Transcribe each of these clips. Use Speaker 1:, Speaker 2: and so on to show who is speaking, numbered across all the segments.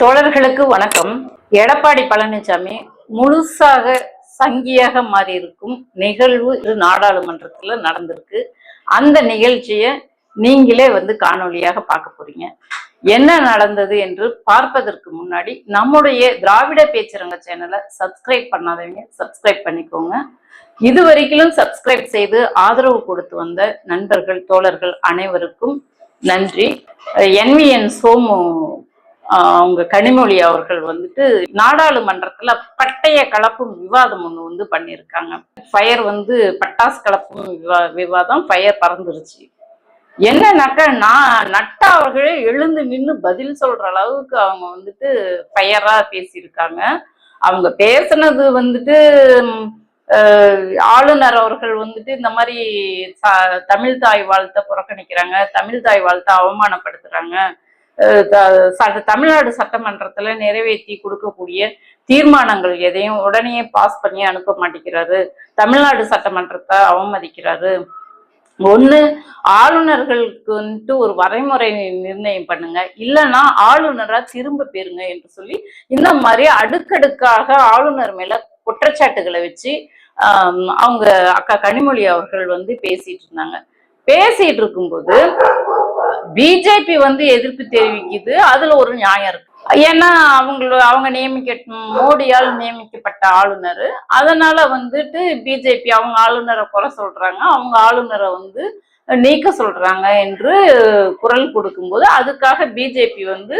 Speaker 1: தோழர்களுக்கு வணக்கம். எடப்பாடி பழனிசாமி முழுசாக சங்கியாக மாறி இருக்கும் நிகழ்வு இது நாடாளுமன்றத்துல நடந்திருக்கு. அந்த நிகழ்ச்சியை நீங்களே வந்து காணொளியாக பார்க்க போறீங்க. என்ன நடந்தது என்று பார்ப்பதற்கு முன்னாடி நம்முடைய திராவிட பேச்சரங்க சேனலை சப்ஸ்கிரைப் பண்ணாதவங்க சப்ஸ்கிரைப் பண்ணிக்கோங்க. இது வரைக்கும் சப்ஸ்கிரைப் செய்து ஆதரவு கொடுத்து வந்த நண்பர்கள் தோழர்கள் அனைவருக்கும் நன்றி. என்விஎன் சோமு அவங்க கனிமொழி அவர்கள் வந்துட்டு நாடாளுமன்றத்துல பட்டய கலப்பும் விவாதம் ஒண்ணு வந்து பண்ணியிருக்காங்க. ஃபயர் வந்து பட்டாசு கலப்பும் விவா விவாதம் ஃபயர் பறந்துருச்சு. என்னன்னாக்கா நான் நட்டா அவர்களே எழுந்து நின்று பதில் சொல்ற அளவுக்கு அவங்க வந்துட்டு ஃபயரா பேசியிருக்காங்க. அவங்க பேசுனது வந்துட்டு ஆளுநர் அவர்கள் வந்துட்டு இந்த மாதிரி தமிழ் தாய் வாழ்த்தை புறக்கணிக்கிறாங்க தமிழ் தாய் வாழ்த்தை அவமானப்படுத்துறாங்க. தமிழ்நாடு சட்டமன்றத்துல நிறைவேற்றி கொடுக்கக்கூடிய தீர்மானங்கள் எதையும் உடனே பாஸ் பண்ணி அனுப்ப மாட்டேங்கிறாரு. தமிழ்நாடு சட்டமன்றத்தை அவமதிக்கிறாரு. ஒண்ணு ஆளுநர்களுக்கு வந்துட்டு ஒரு வரைமுறை நிர்ணயம் பண்ணுங்க. இல்லைன்னா ஆளுநரா திரும்ப பெறுங்க என்று சொல்லி இந்த மாதிரி அடுக்கடுக்காக ஆளுநர் மேல குற்றச்சாட்டுகளை வச்சு அவங்க அக்கா கனிமொழி அவர்கள் வந்து பேசிட்டு இருந்தாங்க. பேசிட்டு இருக்கும்போது பிஜேபி வந்து எதிர்ப்பு தெரிவிக்குது அதுல ஒரு நியாயம் இருக்கு. ஏன்னா அவங்கள அவங்க நியமிக்க மோடியால் நியமிக்கப்பட்ட ஆளுநர். அதனால வந்துட்டு பிஜேபி அவங்க ஆளுநரை குறை சொல்றாங்க. அவங்க ஆளுநரை வந்து நீக்க சொல்றாங்க என்று குரல் கொடுக்கும்போது அதுக்காக பிஜேபி வந்து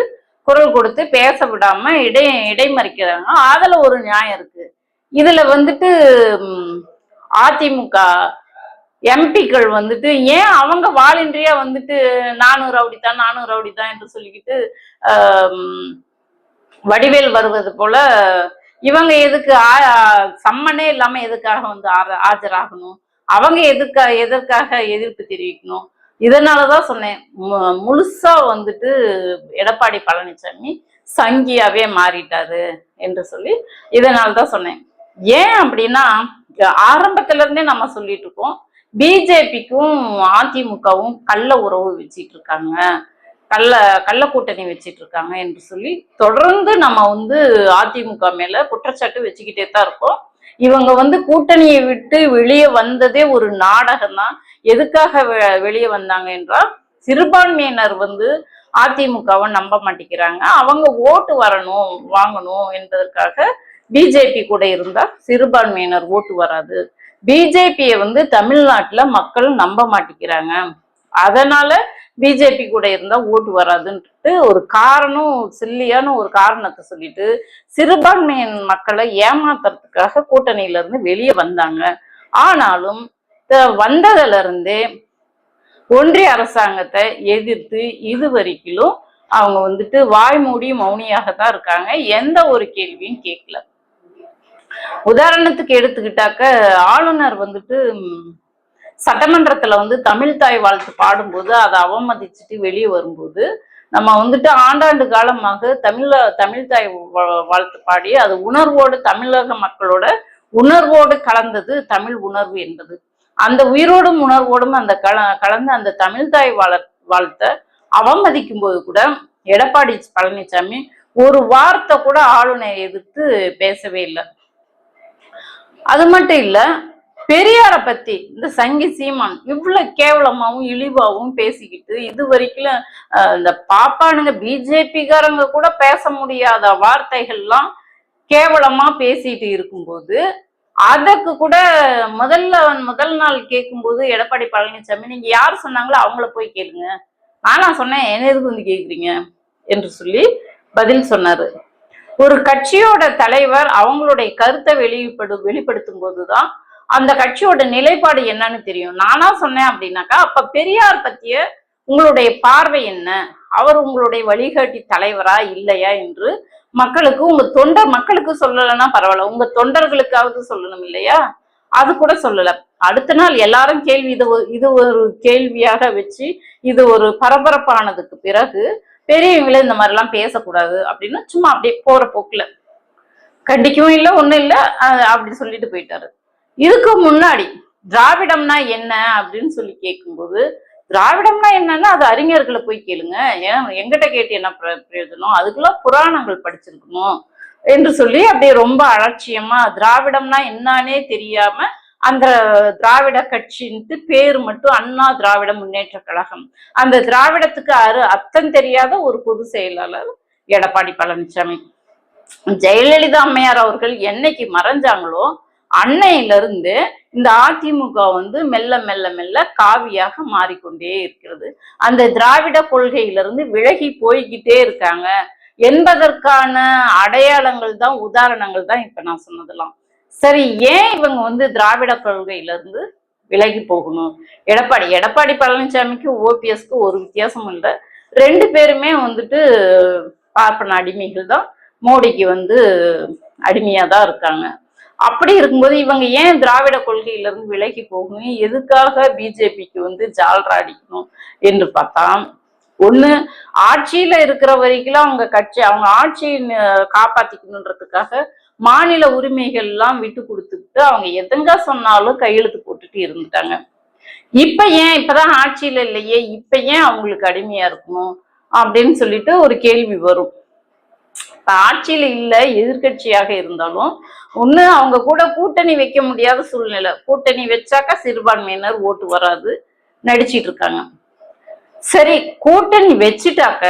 Speaker 1: குரல் கொடுத்து பேச விடாம இடை இடைமறிக்கிறாங்க. அதுல ஒரு நியாயம் இருக்கு. இதுல வந்துட்டு அதிமுக எம்பிக்கள் வந்துட்டு ஏன் அவங்க வாலின்றியா வந்துட்டு நானூறு ரவுடி தான் நானூறு ரவுடி தான் என்று சொல்லிக்கிட்டு வடிவேல் வருவது போல இவங்க எதுக்கு ஆ- சம்மனே இல்லாம எதுக்காக வந்து ஆஜராகணும்? அவங்க எதுக்கா எதற்காக எதிர்ப்பு தெரிவிக்கணும்? இதனாலதான் சொன்னேன் மு- முழுசா வந்துட்டு எடப்பாடி பழனிசாமி சங்கியாவே மாறிட்டாரு என்று சொல்லி இதனாலதான் சொன்னேன். ஏன் அப்படின்னா ஆரம்பத்துல இருந்தே நம்ம சொல்லிட்டு இருக்கோம் பிஜேபிக்கும் அதிமுகவும் கள்ள உறவு வச்சிட்டு இருக்காங்க. கள்ள கள்ள கூட்டணி வச்சிட்டு இருக்காங்க என்று சொல்லி தொடர்ந்து நம்ம வந்து அதிமுக மேல குற்றச்சாட்டு வச்சுக்கிட்டே தான் இருக்கோம். இவங்க வந்து கூட்டணியை விட்டு வெளியே வந்ததே ஒரு நாடகம் தான் எதுக்காக வெ- வெளியே வந்தாங்க என்றால் சிறுபான்மையினர் வந்து அதிமுகவை நம்ப மாட்டேங்கிறாங்க. அவங்க ஓட்டு வரணும் வாங்கணும் என்பதற்காக பிஜேபி கூட இருந்தால் சிறுபான்மையினர் ஓட்டு வராது. பிஜேபியை வந்து தமிழ்நாட்டுல மக்கள் நம்ப மாட்டேங்கிறாங்க. அதனால பிஜேபி கூட இருந்தா ஓட்டு வராதுன்ட்டு ஒரு காரணம் சில்லியான ஒரு காரணத்தை சொல்லிட்டு சிறுபான்மையின் மக்களை ஏமாத்துறதுக்காக கூட்டணியில இருந்து வெளியே வந்தாங்க. ஆனாலும் த- வந்ததுல இருந்தே ஒன்றிய அரசாங்கத்தை எதிர்த்து இது வரைக்கும் அவங்க வந்துட்டு வாய்மூடி மௌனியாக தான் இருக்காங்க. எந்த ஒரு கேள்வியும் கேட்கல. உதாரணத்துக்கு எடுத்துக்கிட்டாக்க ஆளுநர் வந்துட்டு சட்டமன்றத்துல வந்து தமிழ் தாய் வாழ்த்து பாடும்போது அதை அவமதிச்சுட்டு வெளியே வரும்போது நம்ம வந்துட்டு ஆண்டாண்டு காலமாக தமிழ தமிழ் தாய் வாழ்த்து பாடி அது உணர்வோடு தமிழக மக்களோட உணர்வோடு கலந்தது தமிழ் உணர்வு என்பது. அந்த உயிரோடும் உணர்வோடும் அந்த கல கலந்த அந்த தமிழ் தாய் வாழ வாழ்த்த அவமதிக்கும் போது கூட எடப்பாடி பழனிசாமி ஒரு வார்த்தை கூட ஆளுநரை எதிர்த்து பேசவே இல்லை. அது மட்டும் இல்ல பெரியார பத்தி இந்த சங்கி சீமான் இவ்வளவு கேவலமாவும் இழிவாவும் பேசிக்கிட்டு இது வரைக்கும் இந்த பாப்பானுங்க பிஜேபிக்காரங்க கூட பேச முடியாத வார்த்தைகள்லாம் கேவலமா பேசிட்டு இருக்கும்போது அதற்கு கூட முதல்ல முதல் நாள் கேட்கும்போது எடப்பாடி பழனிசாமி நீங்க யார் சொன்னாங்களோ அவங்கள போய் கேளுங்க. நான் சொன்னேன் என்ன எதுக்கு வந்து கேக்குறீங்க? என்று சொல்லி பதில் சொன்னாரு. ஒரு கட்சியோட தலைவர் அவங்களுடைய கருத்தை வெளிப்படு வெளிப்படுத்தும் போதுதான் அந்த கட்சியோட நிலைப்பாடு என்னன்னு தெரியும். நானா சொன்னேன் அப்படின்னாக்கா அப்ப பெரியார் பத்திய உங்களுடைய பார்வை என்ன? அவர் உங்களுடைய வழிகாட்டி தலைவரா இல்லையா என்று மக்களுக்கு உங்க தொண்டர் மக்களுக்கு சொல்லலைன்னா பரவாயில்ல. உங்க தொண்டர்களுக்காவது சொல்லணும் இல்லையா? அது கூட சொல்லல. அடுத்த நாள் எல்லாரும் கேள்வி இது இது ஒரு கேள்வியாக வச்சு இது ஒரு பரபரப்பானதுக்கு பிறகு பெரியவங்களே இந்த மாதிரிலாம் பேசக்கூடாது அப்படின்னு சும்மா அப்படியே போற போக்குல. கண்டிக்கவும் இல்லை ஒண்ணும் இல்லை அப்படி சொல்லிட்டு போயிட்டாரு. இதுக்கு முன்னாடி திராவிடம்னா என்ன அப்படின்னு சொல்லி கேட்கும்போது திராவிடம்னா என்னன்னா அது அறிஞர்களை போய் கேளுங்க. ஏன் எங்கிட்ட கேட்டு என்ன பிரயோஜனம்? அதுக்குள்ள புராணங்கள் படிச்சிருக்கணும் என்று சொல்லி அப்படியே ரொம்ப அலட்சியமா திராவிடம்னா என்னன்னே தெரியாம அந்த திராவிட கட்சின்ட்டு பேர் மட்டும் அண்ணா திராவிட முன்னேற்ற கழகம். அந்த திராவிடத்துக்கு அரு அர்த்தம் தெரியாத ஒரு பொதுச் செயலாளர் எடப்பாடி பழனிசாமி ஜெயலலிதா அம்மையார் அவர்கள் என்னைக்கு மறைஞ்சாங்களோ அன்னையிலிருந்து இந்த அதிமுக வந்து மெல்ல மெல்ல மெல்ல காவியாக மாறிக்கொண்டே இருக்கிறது. அந்த திராவிட கொள்கையிலிருந்து விலகி போய்கிட்டே இருக்காங்க. என்பதற்கான அடையாளங்கள் தான் உதாரணங்கள் தான் இப்ப நான் சொன்னதெல்லாம். சரி ஏன் இவங்க வந்து திராவிட கொள்கையிலிருந்து விலகி போகணும்? எடப்பாடி எடப்பாடி பழனிசாமிக்கு ஓபிஎஸ்க்கு ஒரு வித்தியாசம் இல்லை. ரெண்டு பேருமே வந்துட்டு பார்ப்பன அடிமைகள் தான். மோடிக்கு வந்து அடிமையா தான் இருக்காங்க. அப்படி இருக்கும்போது இவங்க ஏன் திராவிட கொள்கையிலிருந்து விலகி போகணும்? எதுக்காக பிஜேபிக்கு வந்து ஜால்ரா அடிக்கணும் என்று பார்த்தா ஒண்ணு ஆட்சியில இருக்கிற வரைக்கும் அவங்க கட்சி அவங்க ஆட்சியை காப்பாத்திக்கணுன்றதுக்காக மாநில உரிமைகள் எல்லாம் விட்டு கொடுத்துட்டு அவங்க எதுங்க சொன்னாலும் கையெழுத்து போட்டுட்டு இருந்துட்டாங்க. இப்ப ஏன் இப்பதான் ஆட்சியில இல்லையே? இப்ப ஏன் அவங்களுக்கு அடிமையா இருக்கணும்? அப்படின்னு சொல்லிட்டு ஒரு கேள்வி வரும். இப்ப ஆட்சியில இல்ல எதிர்க்கட்சியாக இருந்தாலும் ஒண்ணு அவங்க கூட கூட்டணி வைக்க முடியாத சூழ்நிலை. கூட்டணி வச்சாக்கா சிறுபான்மையினர் ஓட்டு வராது நடிச்சிட்டு இருக்காங்க. சரி கூட்டணி வச்சுட்டாக்க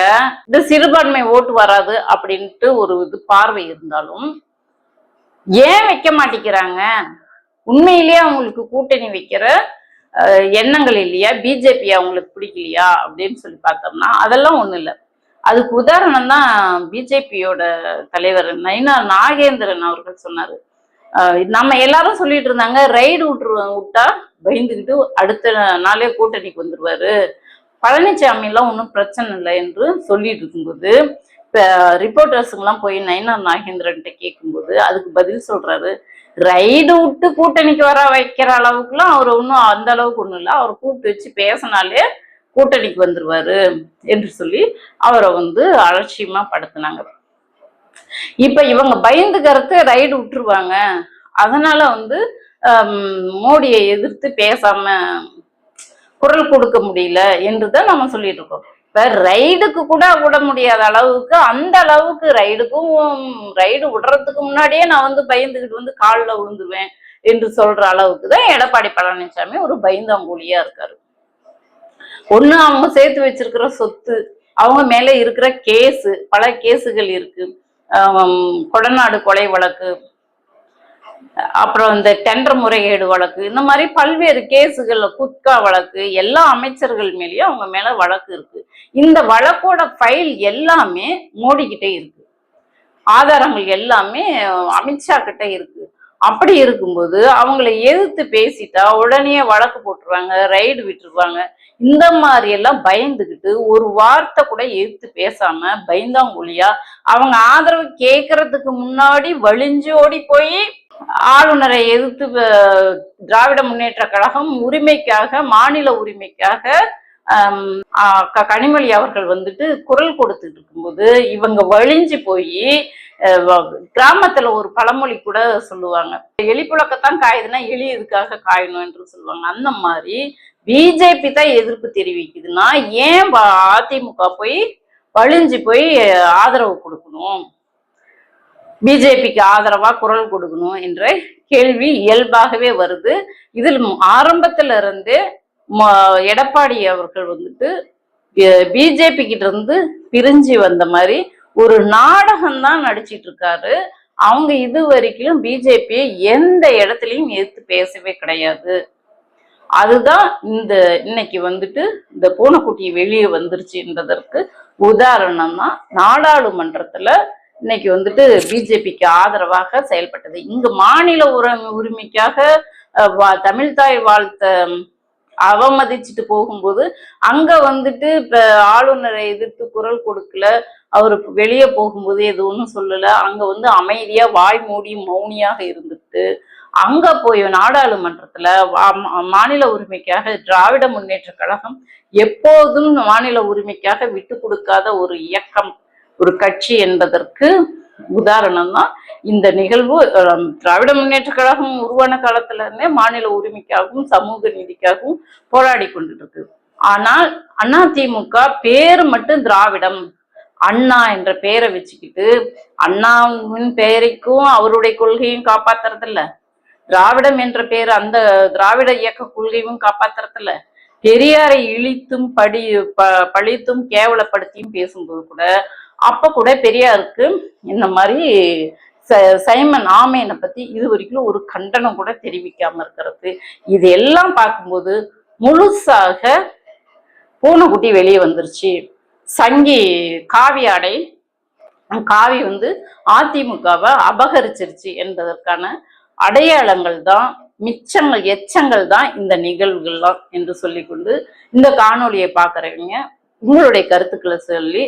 Speaker 1: இந்த சிறுபான்மை ஓட்டு வராது அப்படின்ட்டு ஒரு இது பார்வை இருந்தாலும் ஏன் வைக்க மாட்டேங்கிறாங்க? உண்மையிலேயே அவங்களுக்கு கூட்டணி வைக்கிற எண்ணங்கள் இல்லையா? பிஜேபி அவங்களுக்கு பிடிக்கலையா? அப்படின்னு சொல்லி பார்த்தோம்னா அதெல்லாம் ஒன்றும் இல்லை. அதுக்கு உதாரணம் தான் பிஜேபியோட தலைவர் நைனா நாகேந்திரன் அவர்கள் சொன்னாரு. நம்ம எல்லாரும் சொல்லிட்டு இருந்தாங்க ரைடு விட்டுரு விட்டா பயந்துக்கிட்டு அடுத்த நாளே கூட்டணிக்கு வந்துருவாரு. பழனிசாமி எல்லாம் ஒன்றும் பிரச்சனை இல்லை என்று சொல்லிட்டு இருக்கும்போது ரிப்போர்ட்டர்ஸுங்கெல்லாம் போய் நயனார் நாகேந்திரன்ட்ட கேட்கும்போது அதுக்கு பதில் சொல்றாரு. ரைடு விட்டு கூட்டணிக்கு வர வைக்கிற அளவுக்குலாம் அவர் ஒன்றும் அந்த அளவுக்கு ஒன்றும் இல்லை. அவர் கூப்பிட்டு வச்சு பேசினாலே கூட்டணிக்கு வந்துருவாரு என்று சொல்லி அவரை வந்து அலட்சியமா படுத்தினாங்க. இப்ப இவங்க பயந்துக்கறதுக்கு ரைடு விட்டுருவாங்க. அதனால வந்து மோடியை எதிர்த்து பேசாம குரல் கொடுக்க முடியல என்றுதான் நம்ம சொல்லிட்டு இருக்கோம். இப்ப ரைடுக்கு கூட விட முடியாத அளவுக்கு அந்த அளவுக்கு ரைடுக்கும் ரைடு விடுறதுக்கு முன்னாடியே நான் வந்து பயந்துகிட்டு வந்து காலில் விழுந்துருவேன் என்று சொல்ற அளவுக்கு தான் எடப்பாடி பழனிசாமி ஒரு பயந்தாங்கூலியா இருக்காரு. ஒண்ணு அவங்க சேர்த்து வச்சிருக்கிற சொத்து அவங்க மேல இருக்கிற கேஸு பல கேஸுகள் இருக்கு. கொடநாடு கொலை வழக்கு அப்புறம் இந்த டெண்டர் முறைகேடு வழக்கு இந்த மாதிரி பல்வேறு கேஸுகள்ல குட்கா வழக்கு எல்லா அமைச்சர்கள் மேலேயும் அவங்க மேல வழக்கு இருக்கு. இந்த வழக்கோட ஃபைல் எல்லாமே மோடிக்கிட்டே இருக்கு. ஆதாரங்கள் எல்லாமே அமித்ஷா கிட்ட இருக்கு. அப்படி இருக்கும்போது அவங்கள எதிர்த்து பேசிட்டா உடனே வழக்கு போட்டுருவாங்க ரைடு விட்டுருவாங்க. இந்த மாதிரி எல்லாம் பயந்துக்கிட்டு ஒரு வார்த்தை கூட எதிர்த்து பேசாம பயந்தாங்கொழியா அவங்க ஆதரவு கேட்கறதுக்கு முன்னாடி வழிஞ்சோடி போய் ஆளுநரை எதிர்த்து திராவிட முன்னேற்ற கழகம் உரிமைக்காக மாநில உரிமைக்காக கனிமொழி அவர்கள் வந்துட்டு குரல் கொடுத்துட்டு இருக்கும்போது இவங்க வழிஞ்சு போய் கிராமத்துல ஒரு பழமொழி கூட சொல்லுவாங்க. எலி புழக்கத்தான் காயுதுன்னா எலி எதுக்காக காயணும் என்று சொல்லுவாங்க. அந்த மாதிரி பிஜேபி தான் எதிர்ப்பு தெரிவிக்குதுன்னா ஏன் அதிமுக போய் வழிஞ்சு போய் ஆதரவு கொடுக்கணும்? பிஜேபிக்கு ஆதரவா குரல் கொடுக்கணும் என்ற கேள்வி இயல்பாகவே வருது. இதில் ஆரம்பத்துல இருந்தே ம- எடப்பாடி அவர்கள் வந்துட்டு பிஜேபி கிட்ட இருந்து பிரிஞ்சு வந்த மாதிரி ஒரு நாடகம் தான் நடிச்சிட்டு இருக்காரு. அவங்க இது வரைக்கும் பிஜேபியை எந்த இடத்துலையும் எதிர்த்து பேசவே கிடையாது. அதுதான் இந்த இன்னைக்கு வந்துட்டு இந்த பூனைக்குட்டி வெளியே வந்துருச்சுன்றதற்கு உதாரணம் தான் நாடாளுமன்றத்துல இன்னைக்கு வந்துட்டு பிஜேபிக்கு ஆதரவாக செயல்பட்டது. இங்கு மாநில உரிமைக்காக வா- தமிழ்தாய் வாழ்த்த அவமதிச்சுட்டு போகும்போது அங்க வந்துட்டு இப்ப ஆளுநரை எதிர்த்து குரல் கொடுக்கல. அவரு வெளியே போகும்போது எது ஒன்றும் சொல்லல. அங்க வந்து அமைதியா வாய் மூடி மௌனியாக இருந்துட்டு அங்க போய் நாடாளுமன்றத்துல வா- மாநில உரிமைக்காக திராவிட முன்னேற்ற கழகம் எப்போதும் மாநில உரிமைக்காக விட்டு கொடுக்காத ஒரு இயக்கம் ஒரு கட்சி என்பதற்கு உதாரணம் தான் இந்த நிகழ்வு திராவிட முன்னேற்ற கழகம் உருவான காலத்துல இருந்தே மாநில உரிமைக்காகவும் சமூக நீதிக்காகவும் போராடி கொண்டு இருக்கு ஆனால் அதிமுக பேர் மட்டும் திராவிடம். அண்ணா என்ற பெயரை வச்சுக்கிட்டு அண்ணாவின் பெயரைக்கும் அவருடைய கொள்கையும் காப்பாத்துறது இல்ல திராவிடம் என்ற பெயர் அந்த திராவிட இயக்க கொள்கையும் காப்பாத்துறது இல்ல பெரியாரை இழித்தும் படி ப- பழித்தும் கேவலப்படுத்தியும் பேசும்போது கூட அப்ப கூட பெரியாருக்கு இந்த மாதிரி ச- சைமன் ஆமையனை பத்தி இது வரைக்கும் ஒரு கண்டனம் கூட தெரிவிக்காம இருக்கிறது. இது எல்லாம் பார்க்கும்போது முழுசாக பூனைக்குட்டி வெளியே வந்துருச்சு. சங்கி காவி ஆடை காவி வந்து அதிமுகவை அபகரிச்சிருச்சு என்பதற்கான அடையாளங்கள் தான் மிச்சங்கள் எச்சங்கள் தான் இந்த நிகழ்வுகள்லாம் என்று சொல்லிக்கொண்டு இந்த காணொளியை பார்க்குறவங்க உங்களுடைய கருத்துக்களை சொல்லி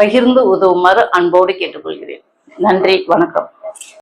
Speaker 1: பகிர்ந்து உதவுமாறு அன்போடு கேட்டுக்கொள்கிறேன். நன்றி வணக்கம்.